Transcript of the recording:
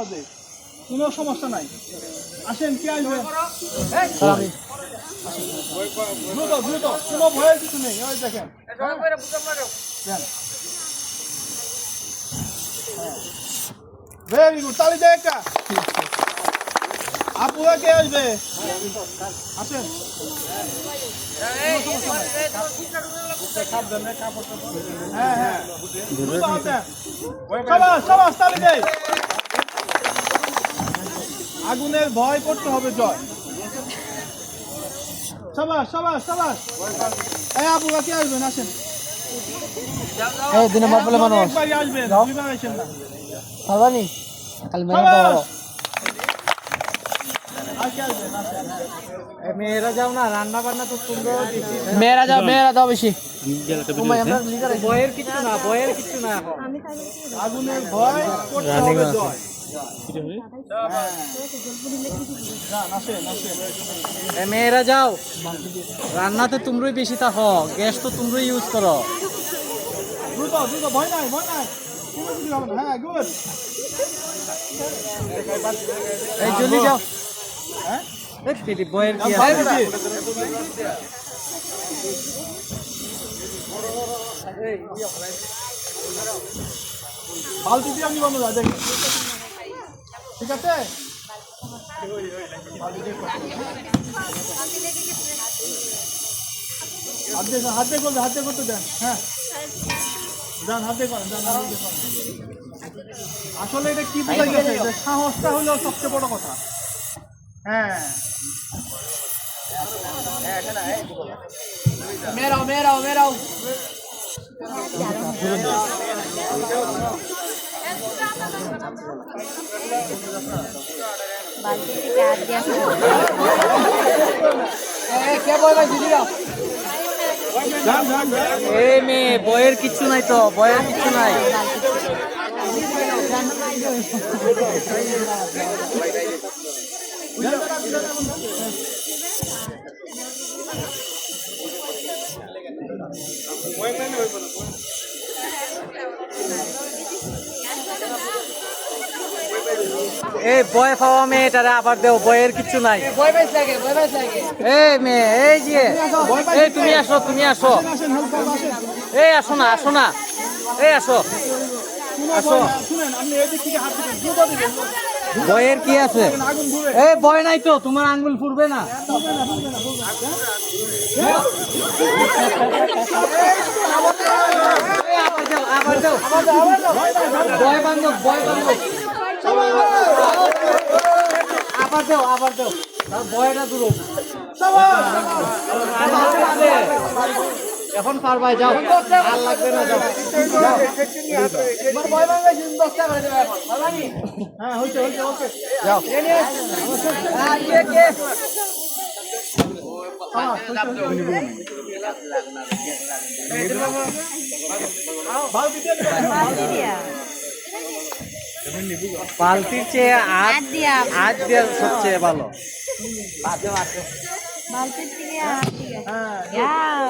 হবে। কোনো সমস্যা নাই। আসেন কে আসবে? দ্রুত দ্রুত কোনো ভয়ের কিছু নেই। ওই দেখেন। ভেরি গুড তালি দেয় একটা। আপুরা কে আসবে? আসেন। হ্যাঁ হ্যাঁ। সবাস সবাস তালি দেয়। আগুনের ভয় করতে হবে জয়। সবাস সবাস সবাস। এই আসবেন আসেন। এই দিনে মার মানুষ। আসবেন দুইবার আসেন না। পারবানি খালি মেরে দাও। আর কে আসবেন আসেন মেয়েরা যাও না রান্না বান্না তো মেয়েরা যাও মেয়েরা বেশি। বয়ের কিছু না বয়ের কিছু না। আগুনের ভয় করতে হবে জয়। হ্যাঁ। মেয়েরা যাও। রান্না তো তোমরাই বেশি তা হ গ্যাস তো তোমরাই ইউজ করো। ভয় নাই ভয় নাই। হ্যাঁ গুড এই জলদি যাও। হ্যাঁ এই বয়ের কি আছে? বালতি দিয়ে আমি বন্ধ ঠিক আছে? হাত দিয়ে হাত দিয়ে করবে হাত দিয়ে করতে দেন হ্যাঁ। যান হাতে দিয়ে করেন যান হাত করেন। আসলে এটা কি বোঝা গেছে যে সাহসটা হলো সবচেয়ে বড় কথা। হ্যাঁ। মেরাও মেরাও মেরাও বালতি মেয়ে বয়ের কিছু নাই তো বয়ের কিছু নাই। এই বয় পাওয়া মেয়েটারে আবার দেও বয়ের কিছু নাই। এই মেয়ে এই যে এই তুমি আসো তুমি আসো। এই আসো না আসো না। এই আসো। আসো। বয়ের কি আছে? এই বয় নাই তো তোমার আঙ্গুল ফুরবে না। আবার আবার বয় বান্ধব বয় বান্ধব। আবার দাও আবার দাও। তার বয়টা দূর এখন পারবাই যাও। আর লাগবে না যাও। হ্যাঁ হয়েছে হয়েছে ওকে যাও। বালতি বালতির চেয়ে হাত দিয়া। হাত সবচেয়ে ভালো বালতির থেকে হাত দিয়া। যাও।